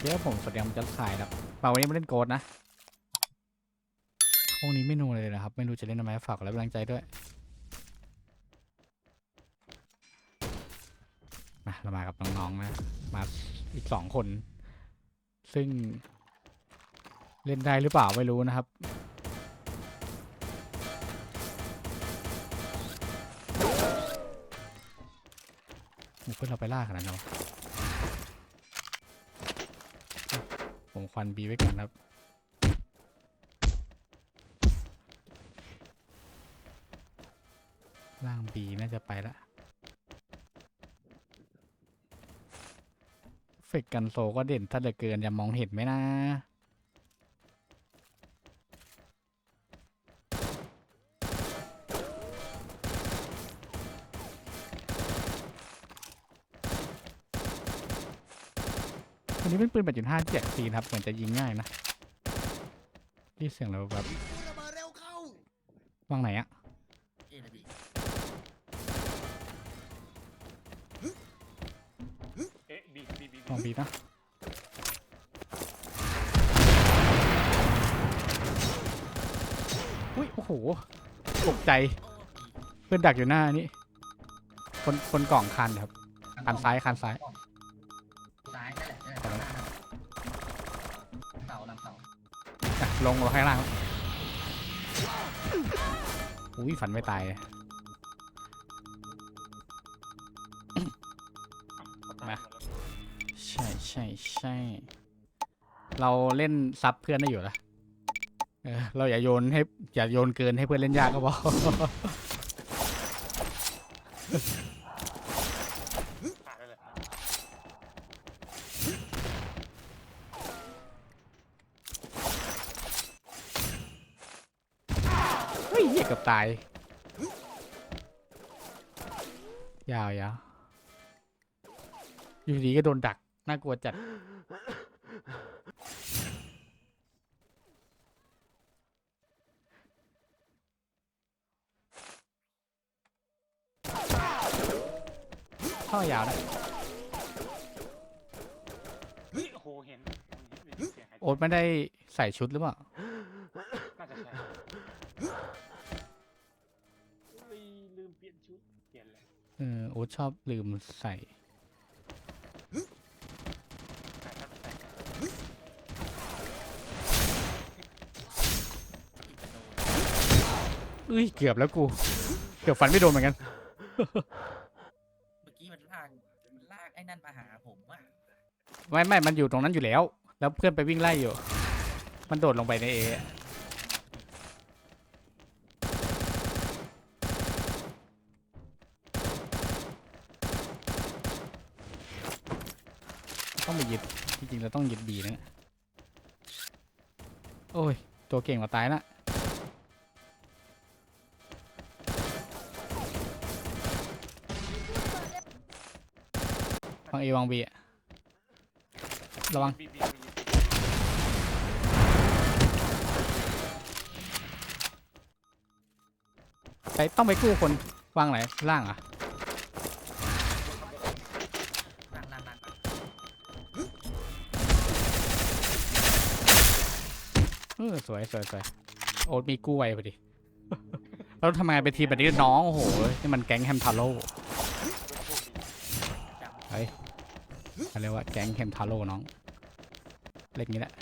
เดี๋ยวผมสดงมันจะขายครับมาวันนี้มาเล่นโกดนะห้องนี้ไม่นูเลยนะครับ ไม่รู้จะเล่นทำไมฝากกดไลค์เป็นกำลังใจด้วยมาเรามากับน้องๆนะมาอีกสองคน ซึ่ง เล่นได้หรือเปล่าไม่รู้นะครับหมูเพื่อนเราไปล่าขนาดนั้น ผมควันบีไว้ก่อนครับ ล่างบีน่าจะไปละเฟกกันโซก็เด่นถ้าเหลือเกินอย่ามองเห็นไหมนะ อันนี้เป็นปืนแบบจุดห้าเจ็ดซีนครับ เหมือนจะยิงง่ายนะที่เสียงเราแบบวางไหนอะเอ็นบีเอ๊ะบีบีบีลองบีนะอุ้ย โอ้โหตกใจ เพื่อนดักอยู่หน้านี่คนคนกล่องคันครับคันซ้ายคันซ้าย ลงลงข้างล่างอุ้ยฝันไม่ตาย มา ใช่ใช่ใช่เราเล่นซับเพื่อนได้อยู่ละเออเราอย่าโยนให้อย่าโยนเกินให้เพื่อนเล่นยากก็พอ ขาดได้เลย เฮ้ยเหี้ยเกับตาย ยาวยาวอยู่ดีก็โดนดัก น่ากลัวจัดข้อยาวนะเฮ้ยโอ้โหเห็นเห็นเห็นเสียงหายใจ โอ๊ตไม่ได้ใส่ชุดหรือเปล่า ชอบลืมใส่ใส่ครับใส่ครับเอ้ยเกือบแล้วกู เกือบฟันไม่โดนเหมือนกัน เมื่อกี้มันลากมันลากไอ้นั่นมาหาผมอะไม่ไม่มันอยู่ตรงนั้นอยู่แล้ว แล้วเพื่อนไปวิ่งไล่อยู่ มันโดดลงไปในเออะต้องไปยึด จริงๆเราต้องยึดบีนะ โอ้ย ตัวเก่งเราตายละวางเอวางบีอะระวังบีบีบีไปต้องไปกู้คนวางไหนล่างอะ สวยสวยสวยโอ๊ตมีกู้ไวพอดี เราทำงานเป็นทีมแบบนี้น้องโอ้โหนี่มันแก๊งแฮมทาโร่จับเขาเรียกว่าแก๊งแฮมทาโร่น้อง เล็กนี้แหละ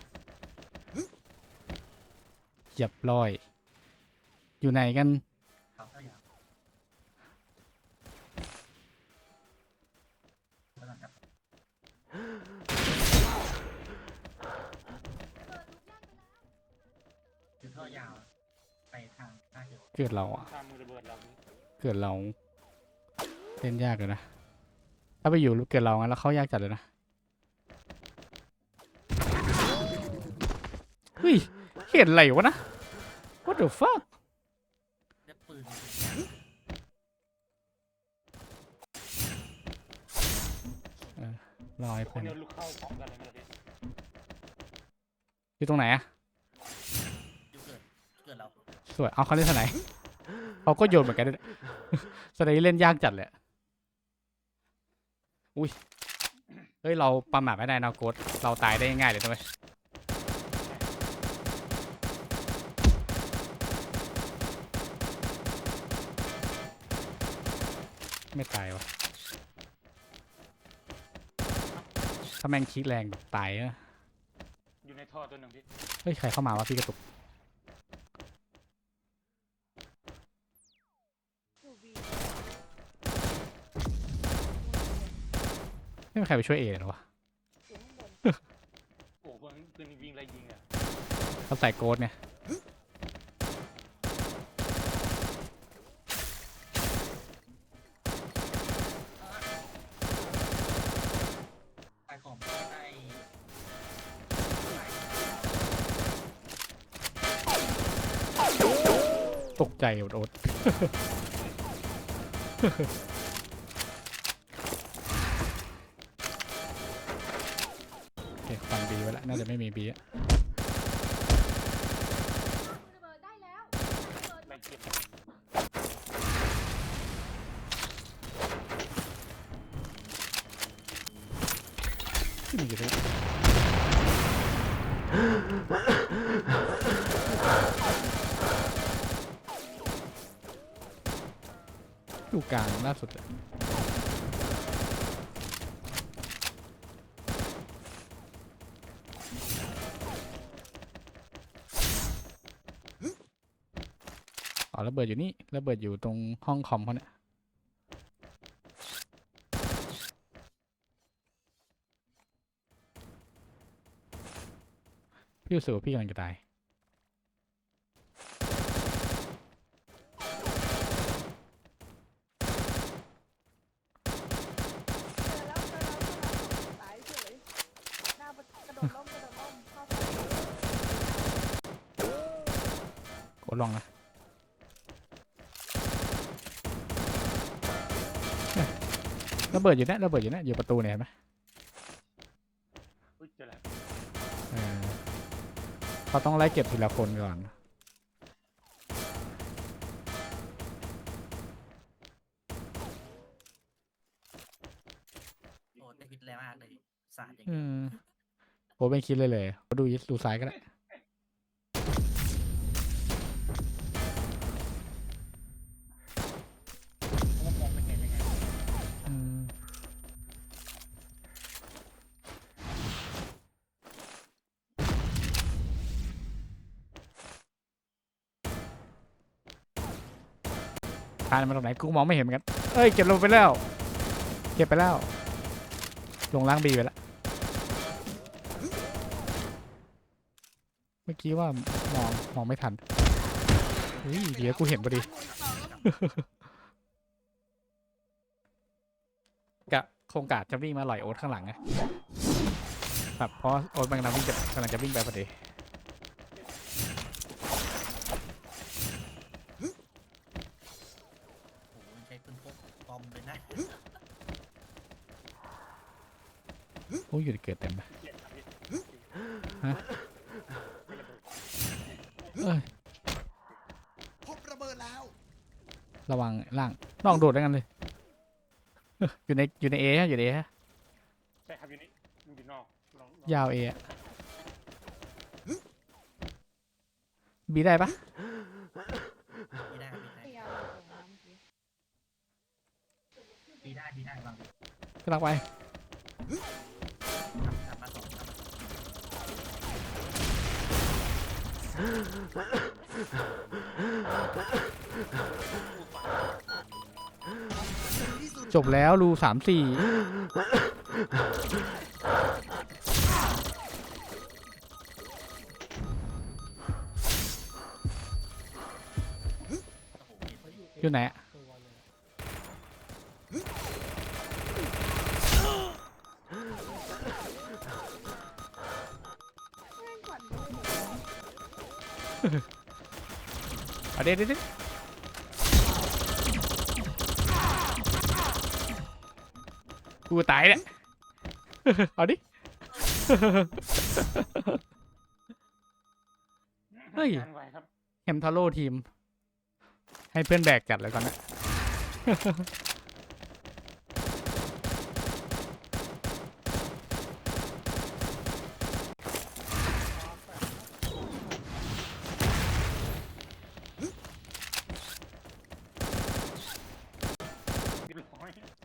เหยียบร้อย อยู่ไหนกัน เขียวเกิดเราอะตามมือระเบิดเรานี่เกิดเราเล่นยากเลยนะ ถ้าไปอยู่เกิดเรางั้นแล้วเข้ายากจัดเลยนะ เฮ้ย เห็นอะไรวะนะ what the fuck แล้วปืนรอให้คเพื่อนนเดียวลุกเข้าของกันเลยไม่ได้อยู่ตรงไหนอะอยู่เกิดเกิดเรา สวย เอาเขาเล่นสไนด์เขาก็โยนเหมือนกันด้วยสไนด์เล่นยากจัดเลยอะอุ้ย เฮ้ย เราประมาทไม่ได้นะโค้ดเราตายได้ง่ายๆเลยนะเว้ยไม่ตายวะถ้าแม่งคิดแรงแบบตายอะอยู่ในท่อตัวหนึ่งพี่ เฮ้ย ใครเข้ามาวะพี่กระตุก อยู่บี ไม่มีใครไปช่วยเอเลยเหรอวะอยู่ข้างบนโอ้โหเพื่อนเพื่อนวิ่งไล่ยิงอะเขาใส่โกดเนี่ยไปของได้ตกใจโอ๊ตโอ น่าจะไม่มีบีอะระเบิดได้แล้วไล่เก็บที่มีอยู่ด้วยอยู่กลางล่าสุดอะ ระเบิดอยู่นี่ระเบิดอยู่ตรงห้องคอมเขาเนี่ยพี่รู้สึกว่าพี่กำลังจะตายเจอแล้วเจอแล้วเจอแล้วตายเฉยหน้าประกระโดดล่มกระโดดล่มเข้าใส่กดลองนะเนี่ยระ เบิดอยู่เนี่ยระเบิดอยู่เนี่ยอยู่ประตูเนี่ยเห็นไหมอุ้ยเจอแล้วเออเขาต้องไล่เก็บทีละคนก่อน โอ้ได้คิดแรงมากเลยสาดอย่างอืนี้มโอ้ไม่คิดเลยเลยดูยิดูซ้ายก็ได้านมาตรงไหนกูมองไม่เห็นเหมือนกันเอ้ยเก็บลงไปแล้ว เก็บไปแล้ว ลงล่างบีไปแล้วเมื่อกี้ว่ามองมองไม่ทันเฮ้ยเดี๋ยวกูเห็นพอดีกะโครงการจะวิ่งมาหล่อยโอ๊ตข้างหลังไงแบบเพราะโอ๊ตมันกำลังวิ่งจะกำลังจะวิ่งไปพอดี อ้ยอยู่ในเกิดเต็มไปเจ็บครับพี่ฮะไม่ระเบิดเอ้ยพบระเบิดแล้ว ระวังล่างลองโดดด้วยกันเลย อยู่ในอยู่ในเอฮะอยู่ในเอฮะใช่ครับอยู่นี่อยู่นอกลองลองยาวเอะบีได้ปะปีได้ปีได้พยายามเอาของน้ำสิปีได้ปีได้วาง กำลังไป จบแล้วรูสามสี่อยู่ไหนอะ เอาเด็ดเด็ดเด็ดกูตายเนี่ยเอาดิ เฮ้ยงานไวครับเฮมทาโร่ทีม ให้เพื่อนแบกจัดเลยก่อนนะ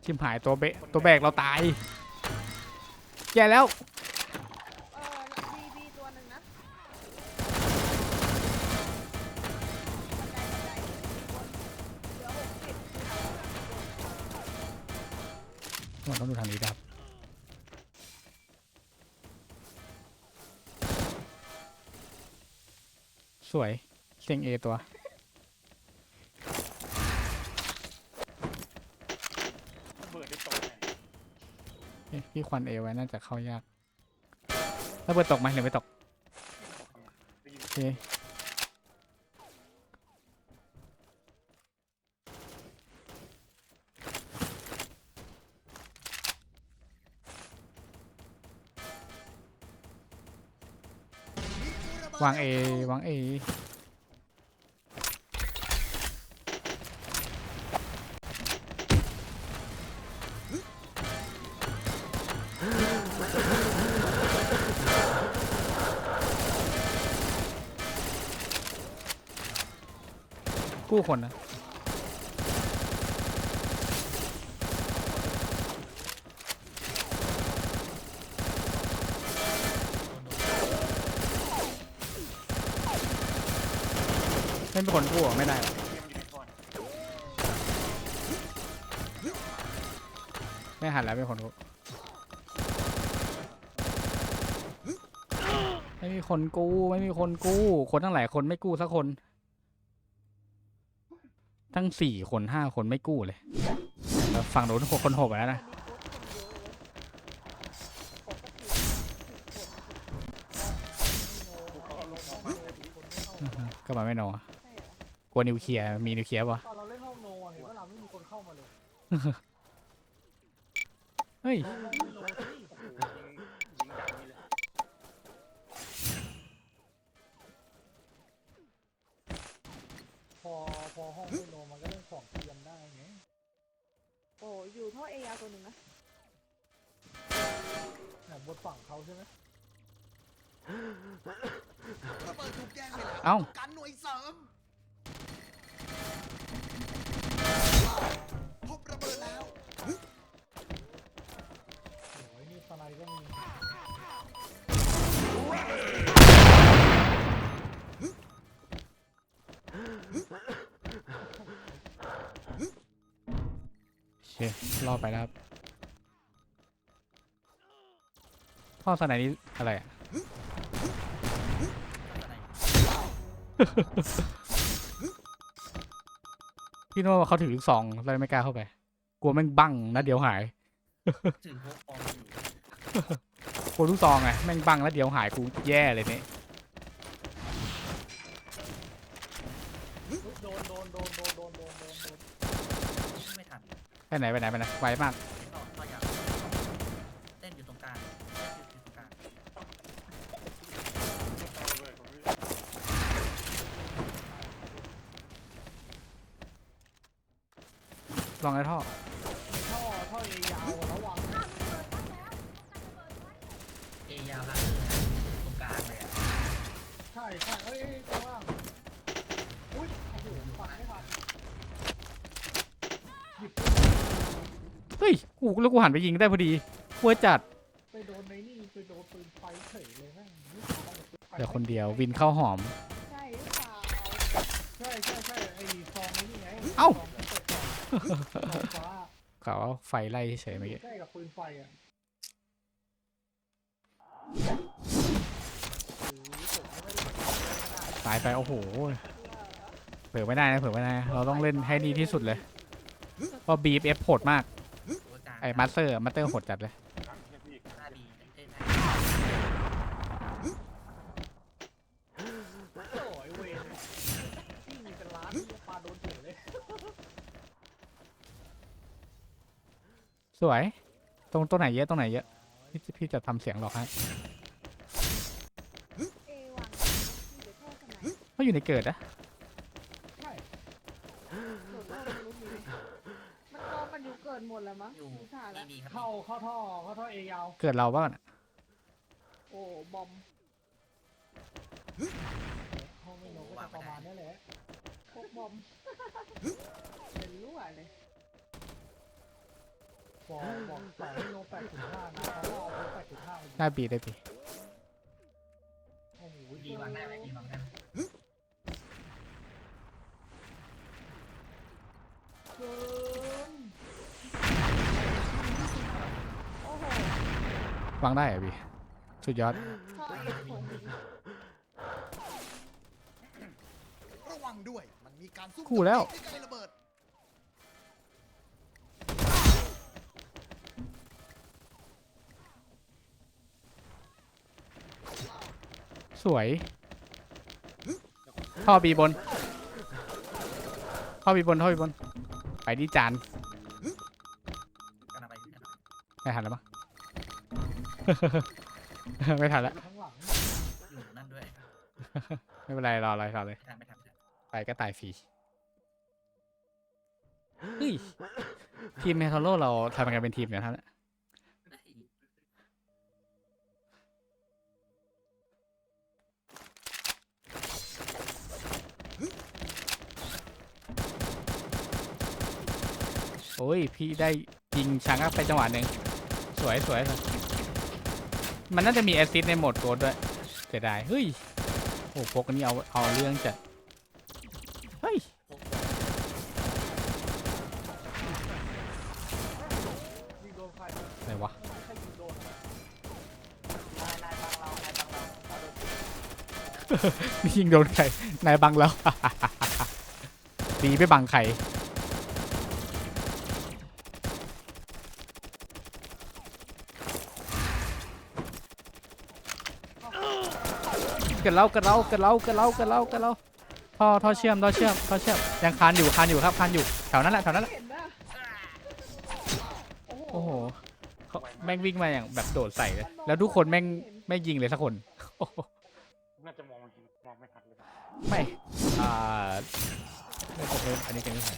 ชิมหายตัวเบะตัวแบกเราตายแย่แล้วเออบีบีตัวหนึ่งนะบันไดบันไดมีคนเหลือหกสิบมันต้องดูทางนี้ครับสวยเซ็งเอตัว ระเบิดได้ตกเนี่ย เอ๊ะ พี่ควันเอไว้น่าจะเข้ายากถ้าเปิดตกไหมหรือไม่ตกได้ยินโอเคมีกูระเบิดวางเอแล้ววางเอ กู้คนนะเล่นเป็นคนกู้ไม่ได้หรอกไม่หันแล้วเป็นคนกู้ไม่มีคนกู้ ไม่มีคนกู้ คนทั้งหลายคนไม่กู้สักคน ทั้งสี่คนห้าคนไม่กู้เลยแล้วฝั่งโน้นหกคนหกไปแล้วนะอันนี้โค้ชคนเยอะเลยปกติสิบคนก็มาไม่โนใช่เหรอกลัวนิวเคลียร์มีนิวเคลียร์ป่ะตอนเราเล่นห้องโนอะเห็นว่าเราไม่มีคนเข้ามาเลย เฮ้ย เครอดไปแล้วครับท่อสไนนี้อะไรอะพี่นึกว่าเขาถือลูกซองเลยไม่กล้าเข้าไป กลัวแม่งบังนะเดี๋ยวหาย ถือพกปอมอยู่ กลัวลูกซองไงแม่งบังแล้วเดี๋ยวหายกูแย่เลยเนี่ย ไปไหนไปไหนไปไหนไวมาก กูแล้วกูหันไปยิงได้พอดีกลัวจัดไปโดนในนี่ไปโดนปืนไฟเฉยเลยแม่งนี่ทำอะไรปืนไฟเดี๋ยวคนเดียววินเข้าหอม ใช่หรือเปล่าใช่ใช่ใช่ไอ้ซองนี่ไงเอ้า ซองที่เปิดกล่องซองฟ้าเขาว่าไฟไล่เฉยๆเมื่อกี้ ใกล้กับปืนไฟอะโอ้โหผมไม่ได้ตายไปโอ้โหเหรอเผื่อไม่ได้นะเผื่อไม่ได้นะเราต้องเล่นให้ดีที่สุดเลยเพราะบีฟเอฟโหดมากตัวกลาง ไอ้มาสเตอร์มาสเตอร์โหดจัดเลยดังแค่พี่หน้าดีเต้นโอ้ยเวรที่มีเป็นล้านที่ปลาโดนเฉยเลย สวย ตรงตัวไหนเยอะตรงไหนเยอะพี่พี่จะทำเสียงหรอกฮะเอวางที่เดี๋ยวท่อสมัย เขาอยู่ในเกิดนะ ใช่ หลุดโลกรู้มีมันกองกันอยู่เกินหมดแล้วมั้ง อยู่ ดูท่า มีแล้วมีครับเข้าเข้าท่อเข้าท่อเอยาวเกิดเราบ้างนะโอ้บอมห้องไม่โนก็จะประมาณนี้แหละพกบอมเป็นรั่วเลยบอกบอกสองโลแปดจุดห้านะเขาก็เอาแปดจุดห้าได้ปีได้ปีโอ้โหดีวางได้ไหมดีวางได้ไหม เกิน โอ้โห วางได้เหรอพี่สุดยอดชอบเหตุผลนี้ระวังด้วย มันมีการซุ่มคู่แล้วใกล้ๆระเบิดสวยท่อบีบนท่อบีบนท่อบีบน ไปที่จานกันเอาไปกันเอาไปไม่ทันแล้วมั้ง ไม่ทันแล้ว ข้างหลังอยู่นั่นด้วยไม่เป็นไรรออะไรรอเลย ไม่ทำไม่ทำไม่ทำไปก็ตายฟรีเฮ้ยทีมเมทัลโลเราทำกันเป็นทีมเนี่ยครับเนี่ยได้โอ้ย พี่ได้ยิงช้างอัพไปจังหวะหนึ่งสวยสวยสวย มันน่าจะมีแอซิสในโหมดโกดด้วยเสียดายเฮ้ยโอ้พวกนี้เอาเอาเรื่องจัดเฮ้ยยิงโดนใครอะไรวะนี่ยิงโดนใครนายบังแล้วดีไม่บังใคร เกิดเล่าเกิดเล่าเกิดเล่าเกิดเล่าเกิดเล่าเกิดเล่าท่อท่อเชื่อมท่อเชื่อมท่อเชื่อมยังคานอยู่คานอยู่ครับคานอยู่แถวนั้นแหละแถวนั้นแหละเห็นนะโอ้โหเขาแม่งวิ่งมาอย่างแบบโดดใส่เลยแล้วทุกคนแม่งไม่ยิงเลยสักคนโอ้โหน่าจะมองไม่มองไม่ทันเลยไม่อ่าไม่ผมเลยอันนี้กันไม่ใช่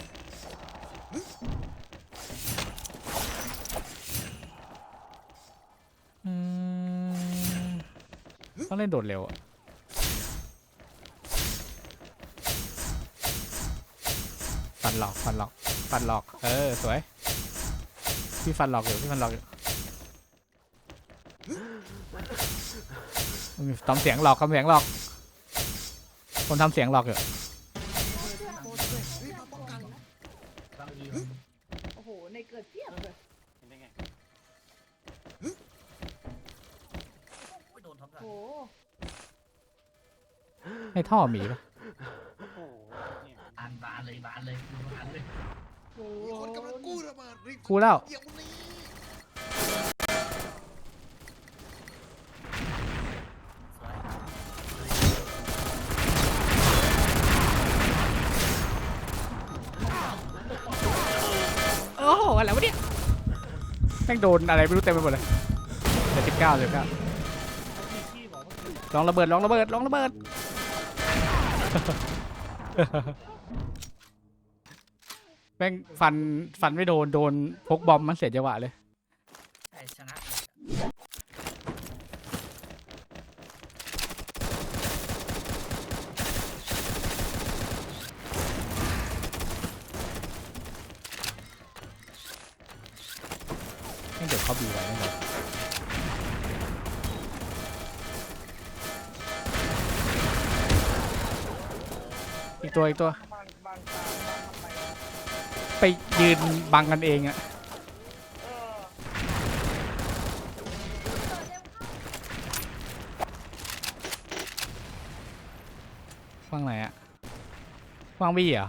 อืมต้องเล่นโดดเร็วอะ นหลอกฟันหลอกฟันหลอก เออสวย พี่ฟันหลอกอยู่พี่ฟันหลอกอยู่อืมทำเสียงหลอกทำเสียงหลอก คนทำเสียงหลอกอยู่รีบมาป้องกันบางทีโอ้โห ในเกิดเทียบเลยเห็นได้ไงไม่โดนท็อปหลังโอ้โหในท่อมีปะ กูแล้วเดี๋ยวนี้สวยโอ้โหอะไรวะเนี่ยแม่งโดนอะไรไม่รู้เต็มไปหมดเลยเหลือสิบเก้าเลยครับลองระเบิดลองระเบิดลองระเบิด แม่งฟันฟันไม่โดนโดนพกบอมมันเสียจังหวะเลยใช่ชนะแม่งเดี๋ยวเขาบีไว้แน่นอนอีกตัวอีกตัว ไปยืนบังกันเองอะฟังไหนอะฟังบี้เหรอ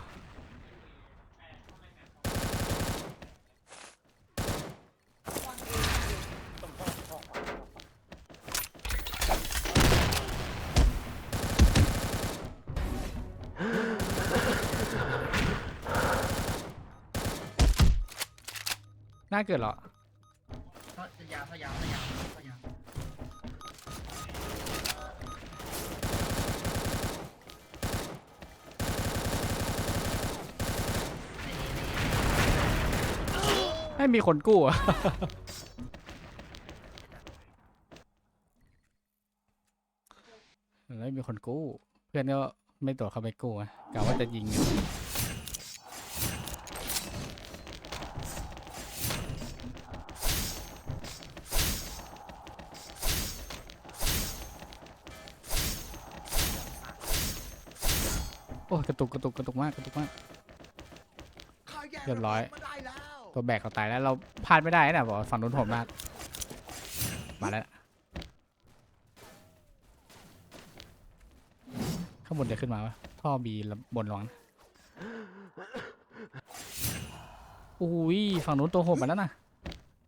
น่าเกิดเหรอก็จะยาวก็ยาวก็ยาวก็ยาวไอ้ม่มีคนกู้อะไม่มีคนกู้ เพื่อนก็ไม่ตัวเข้าไปกู้อะกะว่าจะยิง อะอ้กระตุกกระตุกกระตุกมากกระตุกมาก เรียบร้อย ตัวแบกเขาตายแล้วเราพลาดไม่ได้นะบอกฝั่งนู้นโหดมากมาแล้วข้างบนจะขึ้นมาปะท่อบีบนระวังนะอุ้ยฝั่งนู้นตัวโหดมาแล้วนะ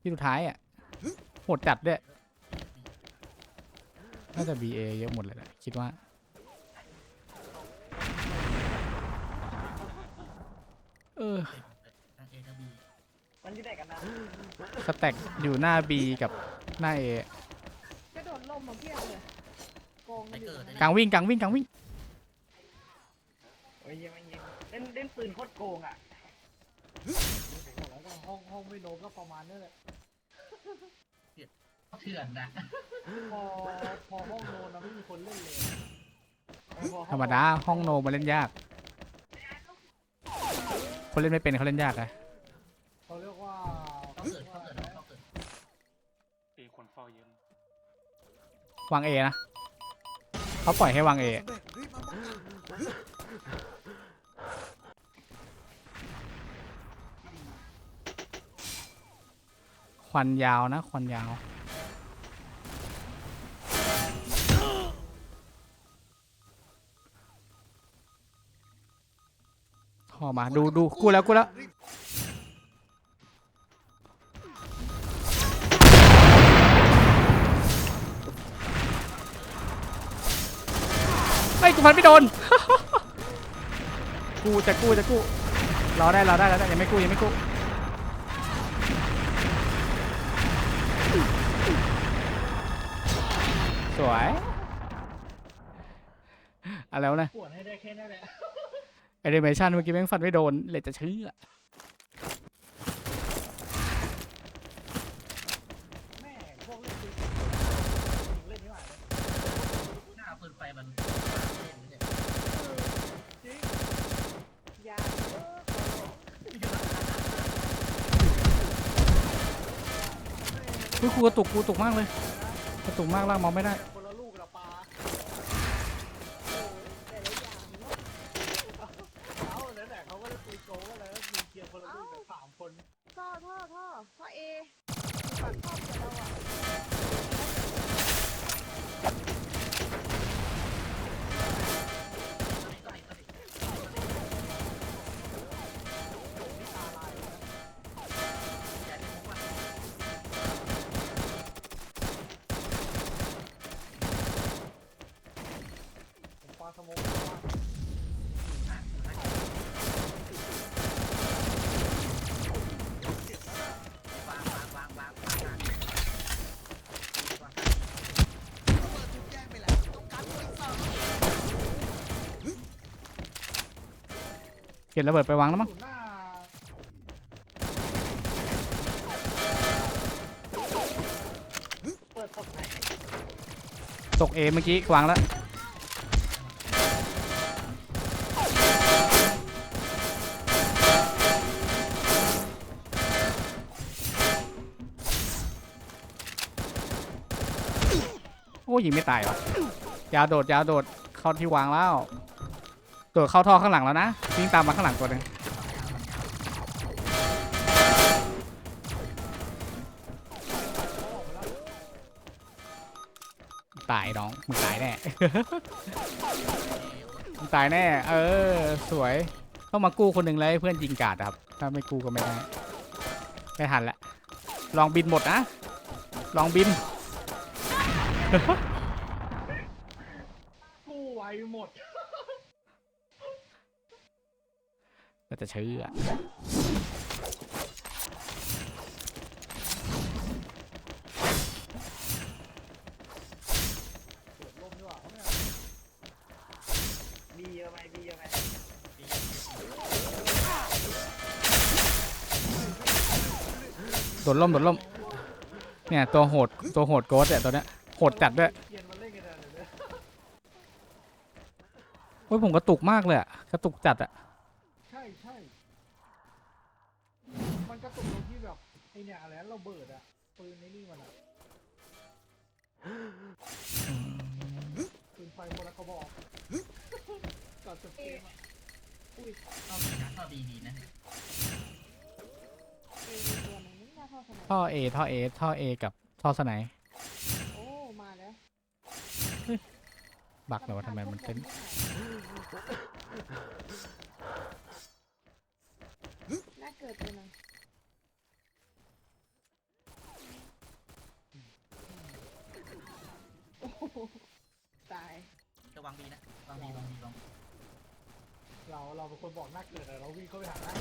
ที่สุดท้ายอะโหดจัดด้วยน่าจะ BA เยอะหมดเลยแหละคิดว่า เออ ทางเอทางบีมันอยู่ไหนกันนะสแต็กอยู่หน้า B กับหน้า A กระโดดล่มมาเพียบเลยโกงไปกันอยู่เกิดตรงได้นั้นกลางวิ่งกลางวิ่งกลางวิ่งโอ้ยยังไม่ยิงเล่นเล่นปืนโคตรโกงอะผมบอกแล้วว่าห้องห้องไม่โนมก็ประมาณนี้แหละเถื่อนนะพอพอห้องโนนนะไม่มีคนเล่นเลยพอห้องธรรมดาห้องโนมาเล่นยาก คนเล่นไม่เป็นเขาเล่นยากอะเขาเรียกว่าเขาเกิดเขาเกิดเขาเกิดตีคนเฝ้าเยอะวาง A นะเขาปล่อยให้วางเอควันยาวนะควันยาว ท่อมาดูดูกูแล้วกูแล้วรีบเฮ้กูพันไม่โดน กูจะกู้จะกู้รอได้รอได้รอได้ยังไม่กู้ยังไม่กู้สวย อะไรวะเนี่ย ปวดให้ได้แค่นั้นแหละ แอนิเมชันเมื่อกี้แม่งฟันไม่โดน เลยจะเชื่อเฮ้ยครูกระตุกกูกระตุกมากเลยกระตุกมากล่างมองไม่ได้ เก็บระเบิดไปวางแล้วมั้งตกเอเมื่อกี้วางแล้วโอ้ยิงไม่ตายวะยาวโดดยาวโดดเข้าที่วางแล้ว โดดเข้าท่อข้างหลังแล้วนะวิ่งตามมาข้างหลังตัวหนึงตายน้องมึงตายแน่มึงตายแน่ เออ สวยต้องมากู้คนหนึ่งแล้วให้เพื่อนยิงกาดครับ ถ้าไม่กู้ก็ไม่ได้ไม่ทันละ ลองบินหมดนะ ลองบิน ก็จะเชื่อเปิดลมดีกว่าเนี่ยมีเยอะไหมมีเยอะไหมโดดล่มโดดล่มเนี่ยตัวโหดตัวโหดโกดเนี่ยตัวเนี้ยโหดจัดด้วยเกียนมาเล่นกันเลยเนี่ยโอ้ยผมกระตุกมากเลยอะกระตุกจัดอะ ใช่ใช่ มันกระตุกตรงที่แบบ ไอเนี่ยอะไรนะเราเบิดอะปืนในนี่มันอะปืนไฟคนละกระบอกก่อนจบเกมอะเข้าบีนะเข้าบีดีนะเอมีตัวหนึงนี่น่าเท่าขนาดท่อ A ท่อ A ท่อ A กับท่อสไนด์โอ้ มาแล้วบักเลยวะทำไมมันเป็น น่าเกิดตัวหนึงโอ้โหตาย ระวังบีนะวางบีวางบีวางบี เราเป็นคนบอกหน้าเกิดอะเราวิ่งเข้าไปหาหน้า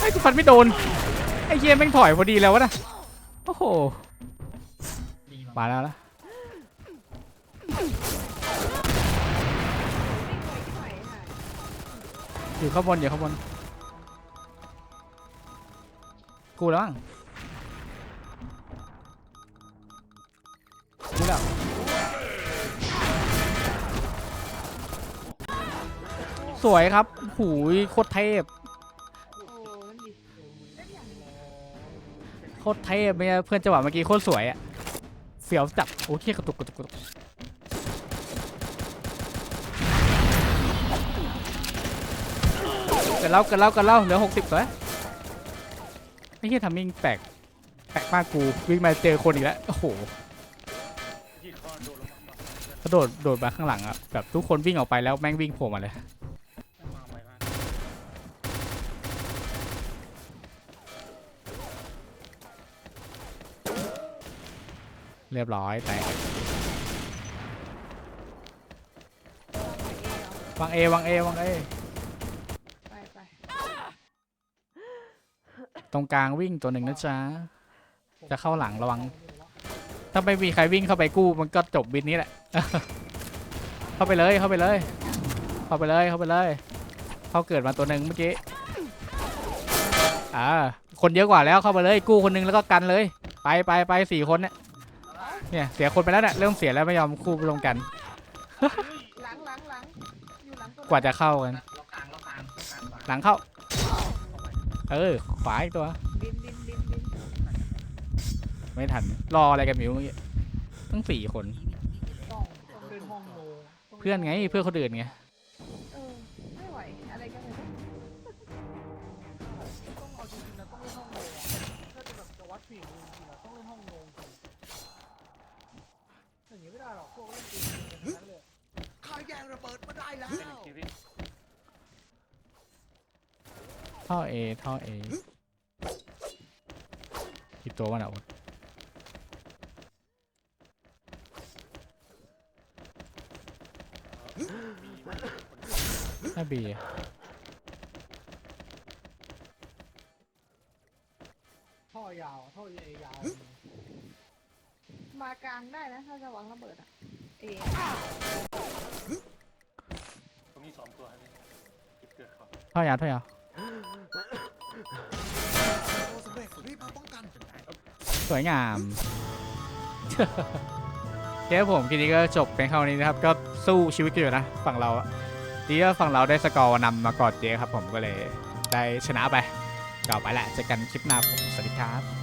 ไอ้กูฟันไม่โดน ไอ้เหี้ยแม่งถอยพอดีแล้ววะนะ โอ้โหบีวางมาแล้วนะอยู่ข้างบนอยู่ข้างบน กูแล้วมั้ง สวยครับหูยโคตรเทพโคตรเทพเนี่ยเพื่อนจังหวะเมื่อกี้โคตรสวยอะเสียวจับโอ้เที่ยกระตุกกระตุกกระตุกเกิดเล่าเกิดเล่าเกิดเล่าเหลือหกสิบสวยไอ้เหี้ยทำมิ่งแปลกแปลกมากกูวิ่งมาเจอคนอีกแล้วโอ้โหกระโดดโดดมาข้างหลังอะแบบทุกคนวิ่งออกไปแล้วแม่งวิ่งโผล่มาเลย เรียบร้อยแต่วางไว้เองเหรอวางเอวางเอวางเอไปไปตรงกลางวิ่งตัวหนึ่งนะจ๊ะ จะเข้าหลังระวัง ถ้าไม่มีใครวิ่งเข้าไปกู้มันก็จบบินนี้แหละ เข้าไปเลยเข้าไปเลย เข้าไปเลยเข้าไปเลย เขาเกิดมาตัวหนึ่งเมื่อกี้ อ่า คนเยอะกว่าแล้วเข้าไปเลยกู้คนหนึงแล้วก็กันเลย ไปไปไปสี่คนเนี่ย เนี่ยเสียคนไปแล้วเนี่ยเริ่มเสียแล้วไม่ยอมคู่ลงกัน หลังหลังหลังอยู่หลังตัวกว่าจะเข้ากัน หลังเข้า เออขวาอีกตัว บินบินบินบินไม่ทัน รออะไรกันมิวเมื่อกี้ตั้งสี่คนต้องต้องเป็นห้องโลเพื่อนไงเพื่อนคนอื่นไง ท่อเอท่อเอกี่ตัววะน่ะโอ๊ตถ้าบีท่อยาวท่อเอยาวมากลางได้นะถ้าจะวางระเบิดอะเอตรงนี้สองตัวครับพี่จุดเกิดเขาท่อยาวท่อยาว ตัวสำเร็จรีบมาป้องกันสวยงามเคผมทีนี้ก็จบเป็นเท่านี้นะครับ ก็สู้ชีวิตกันอยู่นะ ฝั่งเราอะดีว่าฝั่งเราได้สกอร์นำมาก่อนเจ๊ครับผมก็เลยได้ชนะไปก็ไปแหละเจอกันคลิปหน้าผมสวัสดีครับ